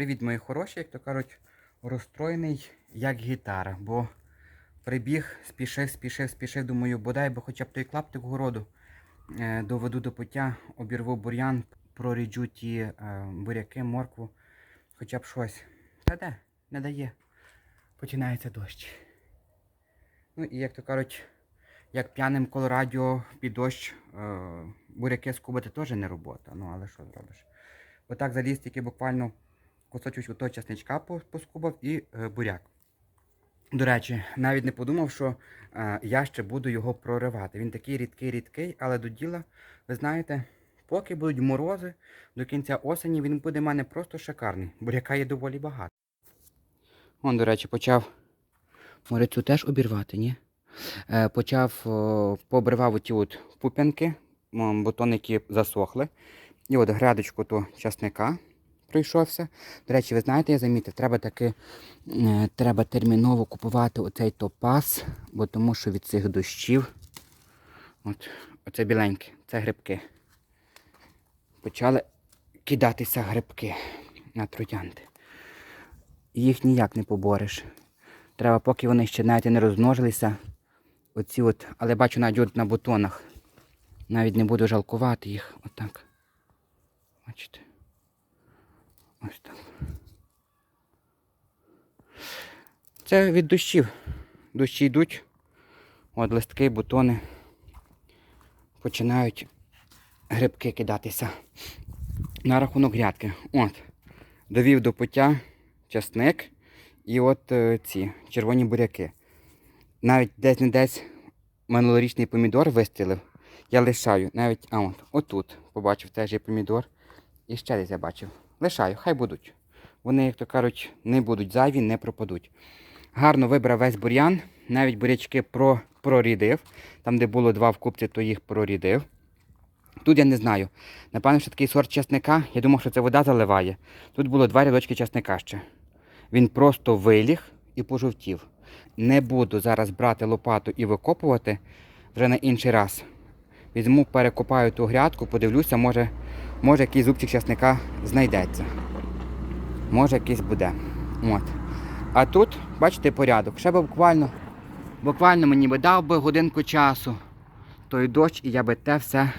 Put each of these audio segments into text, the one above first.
Привіт, мої хороші, як то кажуть, розстроєний як гітара, бо прибіг, спішив, спішив, спішив, думаю, бодай би хоча б той клаптик городу е, доведу до пуття, обірву бур'ян, проріджу ті е, буряки, моркву, хоча б щось. Та де, не дає. Починається дощ. Ну і як то кажуть, як п'яним коло радіо під дощ е, буряки скубати теж не робота. Ну але що зробиш? Отак заліз тільки буквально кусочок того часничка поскубав і е, буряк. До речі, навіть не подумав, що е, я ще буду його проривати. Він такий рідкий, рідкий, але до діла, ви знаєте, поки будуть морози, до кінця осені він буде в мене просто шикарний. Буряка є доволі багато. Он, до речі, почав може цю теж обірвати, ні? Е, почав о, пообривав оті от пуп'янки, бутони, засохли. І от грядочку то часника пройшовся. До речі, ви знаєте, я замітив, треба таки е, треба терміново купувати оцей топаз, бо тому що від цих дощів. От, оце біленьке, це грибки. Почали кидатися грибки на троянди. Їх ніяк не побореш. Треба, поки вони ще навіть не розмножилися. Оці от, але бачу навіть от на бутонах. Навіть не буду жалкувати їх. Отак. Бачите? Ось так. Це від дощів. Дощі йдуть. От листки, бутони. Починають грибки кидатися. На рахунок грядки. От. Довів до пуття часник і от е, ці червоні буряки. Навіть десь не десь минулорічний помідор вистрілив. Я лишаю. Навіть, а от, отут побачив теж є помідор. І ще десь я бачив. Лишаю, хай будуть. Вони, як то кажуть, не будуть зайві, не пропадуть. Гарно вибрав весь бур'ян, навіть бурячки про, прорідив. Там, де було два в купці, то їх прорідив. Тут я не знаю. Напевно, що такий сорт часника. Я думав, що це вода заливає. Тут було два рядочки часника ще. Він просто виліг і пожовтів. Не буду зараз брати лопату і викопувати вже на інший раз. Візьму, перекопаю ту грядку, подивлюся, може, може якийсь зубчик часника знайдеться. Може якийсь буде. От. А тут, бачите, порядок. Ще би буквально, буквально мені би дав би годинку часу. Той дощ, і я би те все,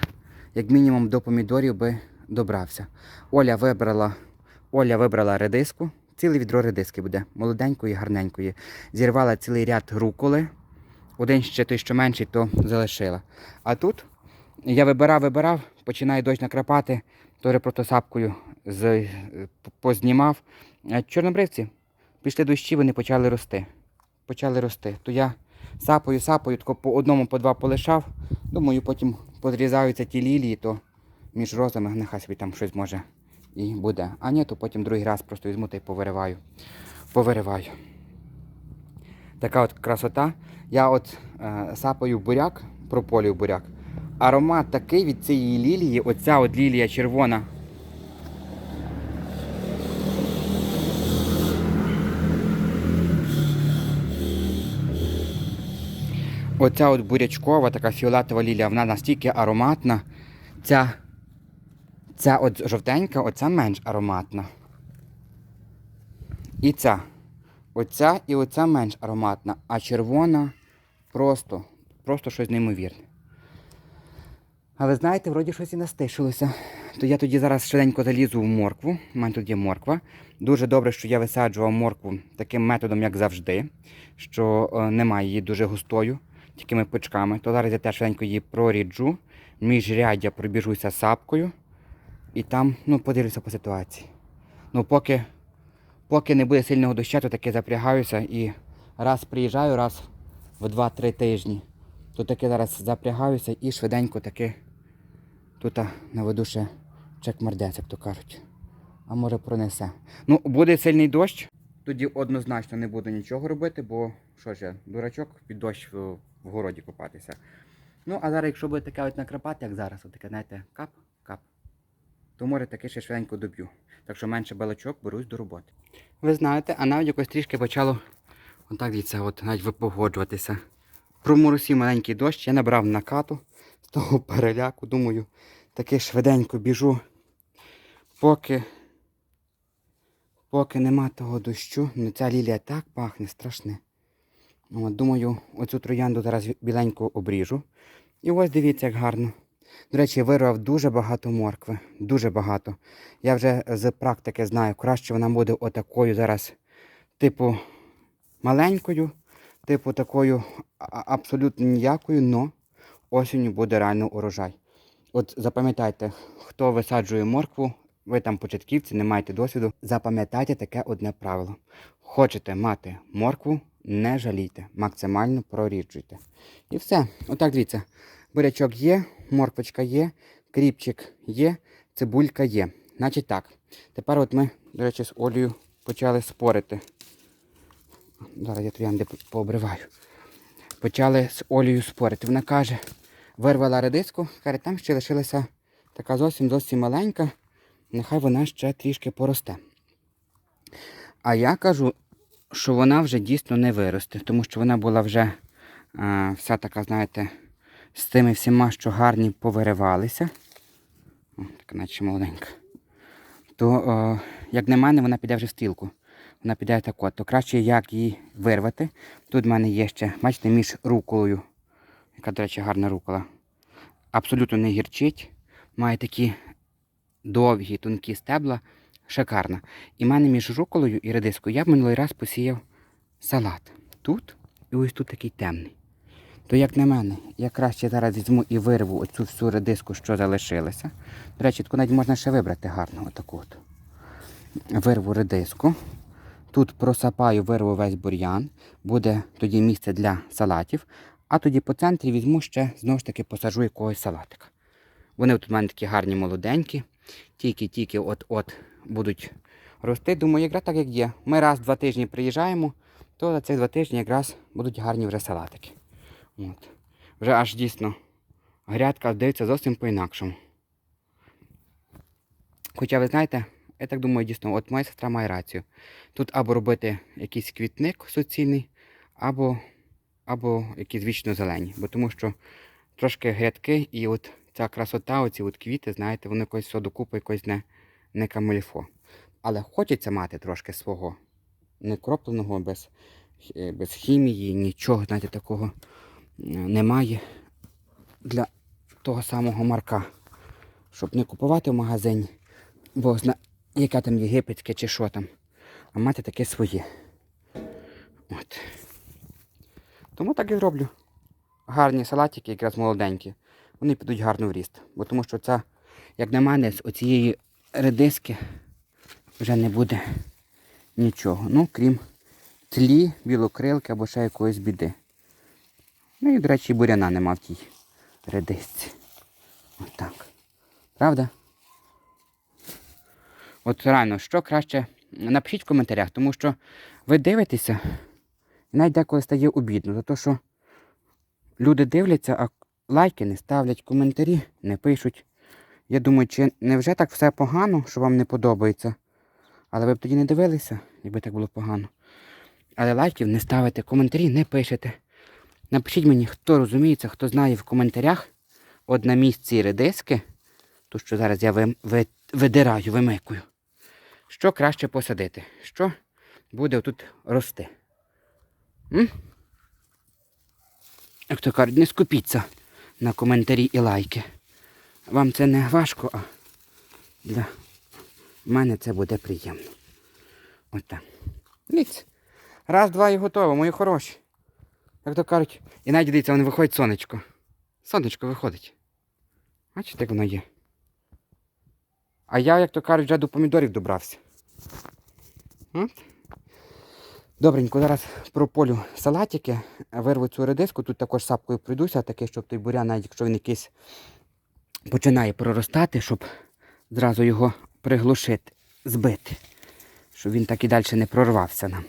як мінімум, до помідорів би добрався. Оля вибрала, Оля вибрала редиску. Ціле відро редиски буде, молоденької, гарненької. Зірвала цілий ряд руколи. Один ще той, що менший, то залишила. А тут я вибирав, вибирав, починає дощ накрапати, то репротосапкою з, е, познімав. Чорнобривці пішли дощі, вони почали рости. Почали рости. То я сапою, сапою, тако по одному, по два полишав. Думаю, потім подрізаються ті лілії, то між розами нехай собі там щось може і буде. А ні, то потім другий раз просто візьму та й повириваю. Повириваю. Така от красота. Я от е, сапаю буряк, прополюю буряк. Аромат такий від цієї лілії, оця от лілія червона. Оця от бурячкова, така фіолетова лілія, вона настільки ароматна. Ця, ця от жовтенька, оця менш ароматна. І ця. Оця і оця менш ароматна, а червона просто, просто щось неймовірне. Але знаєте, вроді щось і настишилося. То я тоді зараз швиденько залізу в моркву. У мене тут є морква. Дуже добре, що я висаджував моркву таким методом, як завжди, що е, немає її дуже густою, такими пучками. То зараз я теж швиденько її проріджу, міжряддя пробіжуся сапкою і там ну, подивлюся по ситуації. Ну, поки, поки не буде сильного дощу, то таки запрягаюся і раз приїжджаю, раз в 2-3 тижні. То таки зараз запрягаюся і швиденько таки тут наведу ще чек-мардець, як то кажуть. А може пронесе. Ну, буде сильний дощ, тоді однозначно не буду нічого робити, бо що ж я, дурачок під дощ в, в городі купатися. Ну, а зараз, якщо буде таке от накрапати, як зараз, от таке, знаєте, кап, кап, то може таки ще швиденько доб'ю. Так що менше балачок берусь до роботи. Ви знаєте, а навіть якось трішки почало отак дивіться, от навіть випогоджуватися. Проморосів маленький дощ, я набрав накату того переляку. Думаю, таки швиденько біжу, поки, поки нема того дощу, ну ця лілія так пахне, страшне. От, думаю, оцю троянду зараз біленьку обріжу. І ось дивіться, як гарно. До речі, я вирвав дуже багато моркви. Дуже багато. Я вже з практики знаю, краще вона буде отакою зараз, типу, маленькою, типу такою абсолютно ніякою, но осінню буде реально урожай. От запам'ятайте, хто висаджує моркву, ви там початківці, не маєте досвіду, запам'ятайте таке одне правило. Хочете мати моркву, не жалійте, максимально проріджуйте. І все. Отак дивіться. Бурячок є, морквочка є, кріпчик є, цибулька є. Значить так. Тепер от ми, до речі, з Олею почали спорити. Зараз я троянди пообриваю. Почали з Олею спорити. Вона каже, вирвала редиску, каже, там ще лишилася така зовсім зовсім маленька. Нехай вона ще трішки поросте. А я кажу, що вона вже дійсно не виросте, тому що вона була вже а, вся така, знаєте, з тими всіма, що гарні повиривалися. О, така наче молоденька. То, о, як на мене, вона піде вже в стрілку. Вона піде так от. То краще як її вирвати. Тут в мене є ще, бачите, між руколою. Яка, до речі, гарна рукола. Абсолютно не гірчить. Має такі довгі, тонкі стебла. Шикарна. І в мене між руколою і редискою я б минулий раз посіяв салат. Тут і ось тут такий темний. То, як на мене, я краще зараз візьму і вирву оцю всю редиску, що залишилася. До речі, таку навіть можна ще вибрати гарно. Отаку от. Вирву редиску. Тут просапаю, вирву весь бур'ян. Буде тоді місце для салатів. А тоді по центрі візьму ще, знову ж таки, посажу якогось салатика. Вони тут у мене такі гарні молоденькі. Тільки-тільки от-от будуть рости. Думаю, якраз так як є. Ми раз в два тижні приїжджаємо, то за цих два тижні якраз будуть гарні вже салатики. От. Вже аж дійсно грядка дивиться зовсім по-інакшому. Хоча ви знаєте, я так думаю, дійсно, от моя сестра має рацію. Тут або робити якийсь квітник суцільний, або, або якісь вічно зелені. Бо тому що трошки грядки і от ця красота, оці от квіти, знаєте, вони якось все докупи, якось не, не камильфо. Але хочеться мати трошки свого не кропленого, без, без хімії, нічого, знаєте, такого е, немає для того самого марка. Щоб не купувати в магазині, бо зна, яке там єгипетське чи що там, а мати таке своє. От. Тому так і зроблю. Гарні салатики, якраз молоденькі, вони підуть гарно в ріст. Бо тому що ця, як на мене, з оцієї редиски вже не буде нічого. Ну, крім тлі, білокрилки або ще якоїсь біди. Ну і, до речі, буряна нема в тій редисці. Отак. Правда? От реально, що краще, напишіть в коментарях, тому що ви дивитеся, навіть деколи стає обідно, за те, що люди дивляться, а лайки не ставлять, коментарі не пишуть. Я думаю, чи не вже так все погано, що вам не подобається? Але ви б тоді не дивилися, якби так було погано. Але лайків не ставите, коментарі не пишете. Напишіть мені, хто розуміється, хто знає в коментарях от на місці редиски, ту, що зараз я ви, ви, видираю, вимикую. Що краще посадити? Що буде тут рости? Як то кажуть, не скупіться на коментарі і лайки. Вам це не важко, а для мене це буде приємно. Отак. Дивіться. Раз, два і готово, мої хороші. Як то кажуть, і навіть дивіться, воно виходить сонечко. Сонечко виходить. Бачите, як воно є. А я, як то кажуть, вже до помідорів добрався. От. Добренько, зараз прополю салатики, вирву цю редиску, тут також сапкою пройдуся, таке, щоб той бурян, навіть якщо він якийсь починає проростати, щоб зразу його приглушити, збити. Щоб він так і далі не прорвався нам.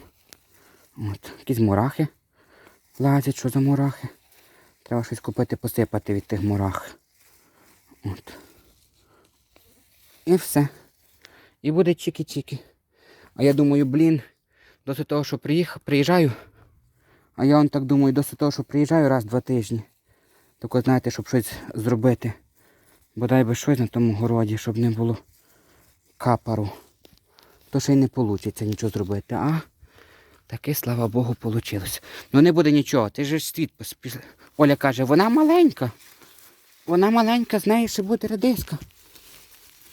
От, якісь мурахи лазять, що за мурахи. Треба щось купити, посипати від тих мурах. От. І все. І буде чікі-чікі. А я думаю, блін, досить того, що приїхав, приїжджаю. А я он так думаю, досить того, що приїжджаю раз два тижні. Так знаєте, щоб щось зробити. Бодай би щось на тому городі, щоб не було капару. то ще й не вийде нічого зробити. А таки, слава Богу, вийшло. Ну не буде нічого, ти ж світ пос- Оля каже, вона маленька. Вона маленька, з неї ще буде редиска.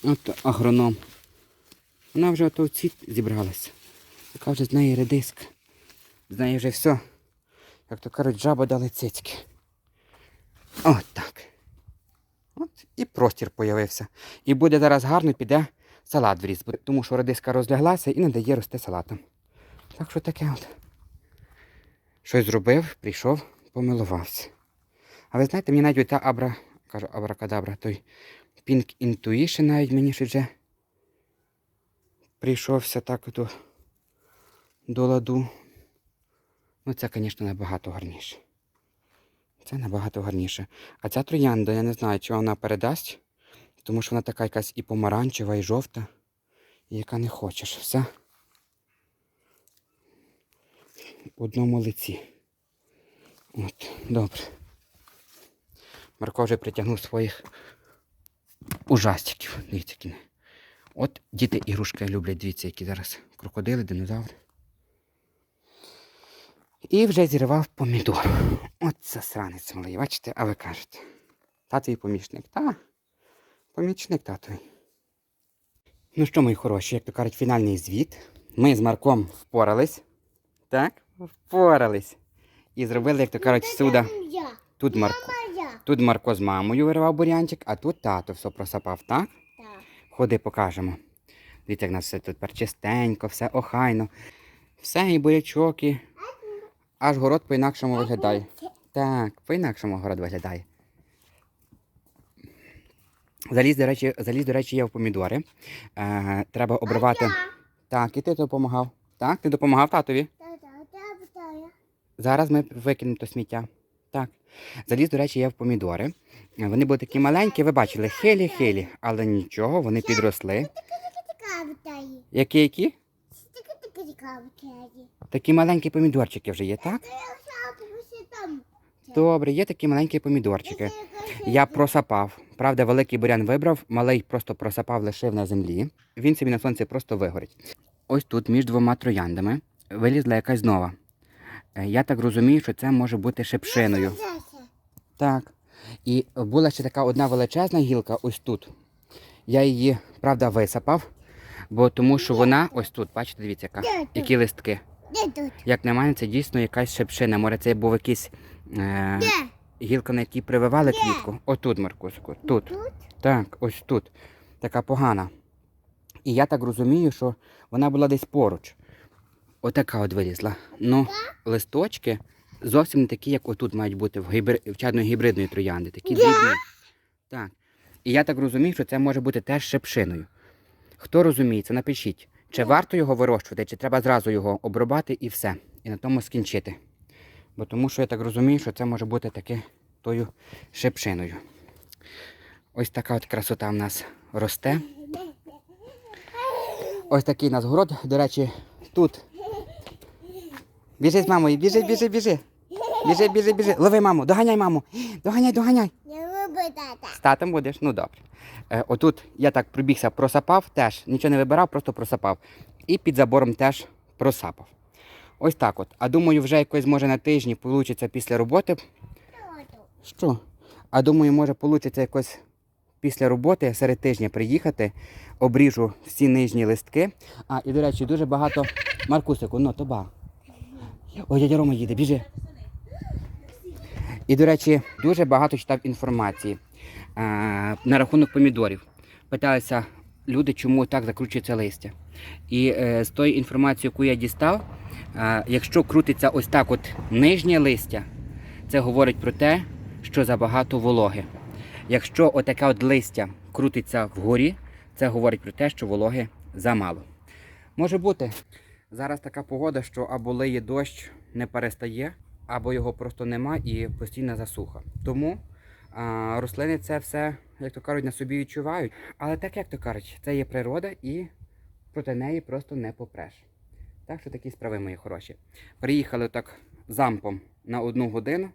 От агроном. Вона вже ото в цвіт зібралася. Така вже з неї редиска. З неї вже все. Як то кажуть, жаба дали цицьки. От так. От і простір появився. І буде зараз гарно піде салат в ріст, тому що редиска розляглася і не дає рости салатом. Так що таке от. Щось зробив, прийшов, помилувався. А ви знаєте, мені навіть та абра, кажу, абракадабра, той Pink Intuition навіть мені ще вже прийшовся так до, до ладу. Ну, це, звісно, набагато гарніше. Це набагато гарніше. А ця троянда, я не знаю, чи вона передасть, тому що вона така якась і помаранчева, і жовта, і яка не хочеш. Все в одному лиці. От, добре. Марко вже притягнув своїх ужастиків. Дивіться, які. От діти ігрушки люблять, дивіться, які зараз крокодили, динозаври. І вже зірвав помідор. От засранець малий, бачите, а ви кажете. Татовий помічник. Та, помічник татовий. Ну що, мої хороші, як то кажуть, фінальний звіт. Ми з Марком впорались. Так? Впорались. І зробили, як то кажуть, всюди. Я. Тут Марко. Тут Марко з мамою виривав бурянчик, а тут тато все просапав, так? Так. Ходи, покажемо. Дивіться, як у нас все тут чистенько, все охайно. Все, і бурячок, і аж город по-інакшому виглядає. Так, по-інакшому город виглядає. Заліз, до речі, заліз, до речі, є в помідори. Е, треба обривати. Так, і ти допомагав. Так, ти допомагав татові. Зараз ми викинемо то сміття. Так. Заліз, до речі, є в помідори. Е, Вони були такі маленькі, ви бачили, хилі-хилі, але нічого, вони підросли. Які які? Такі маленькі помідорчики вже є, так? Добре, є такі маленькі помідорчики. Я просапав. Правда, великий бурян вибрав, малий просто просапав, лишив на землі. Він собі на сонці просто вигорить. Ось тут між двома трояндами вилізла якась нова. Е, Я так розумію, що це може бути шипшиною. Так. І була ще така одна величезна гілка ось тут. Я її, правда, висапав, бо тому що вона ось тут, бачите, дивіться, яка, які листки. Як на мене, це дійсно якась шипшина. Може, це був якийсь е, гілка, на якій прививали квітку. Отут, Маркусику, тут. Тут? Так, ось тут. Така погана. І я так розумію, що вона була десь поруч. Отака от вилізла. Ну, листочки зовсім не такі, як отут мають бути в, гібри... в чадної гібридної троянди. Такі дрібні. Так. І я так розумію, що це може бути теж шипшиною. Хто розуміє, це напишіть, чи варто його вирощувати, чи треба зразу його обробати і все. І на тому скінчити. Бо тому що я так розумію, що це може бути таки тою шипшиною. Ось така от красота в нас росте. Ось такий у нас город. До речі, тут. Біжи з мамою, біжи, біжи, біжи. Біжи, біжи, біжи. Лови маму, доганяй маму. Доганяй, доганяй. Не люблю тата. З татом будеш? Ну добре. Е, отут я так пробігся, просапав теж, нічого не вибирав, просто просапав. І під забором теж просапав. Ось так от. А думаю, вже якось може на тижні вийде після роботи. Що? А думаю, може вийде якось після роботи серед тижня приїхати, обріжу всі нижні листки. А, і до речі, дуже багато. Маркусику, ну то ба. Ой, дядя Рома їде, біжи. І, до речі, дуже багато читав інформації на рахунок помідорів. Питалися люди, чому так закручується листя. І е, з тої інформації, яку я дістав, якщо крутиться ось так от нижнє листя, це говорить про те, що забагато вологи. Якщо отаке от листя крутиться вгорі, це говорить про те, що вологи замало. Може бути. Зараз така погода, що або лиє дощ, не перестає, або його просто нема і постійна засуха. Тому а, рослини це все, як то кажуть, на собі відчувають. Але так, як то кажуть, це є природа і проти неї просто не попреш. Так що такі справи мої хороші. Приїхали так зампом на одну годину,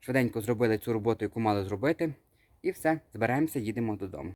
швиденько зробили цю роботу, яку мали зробити, і все, збираємося, їдемо додому.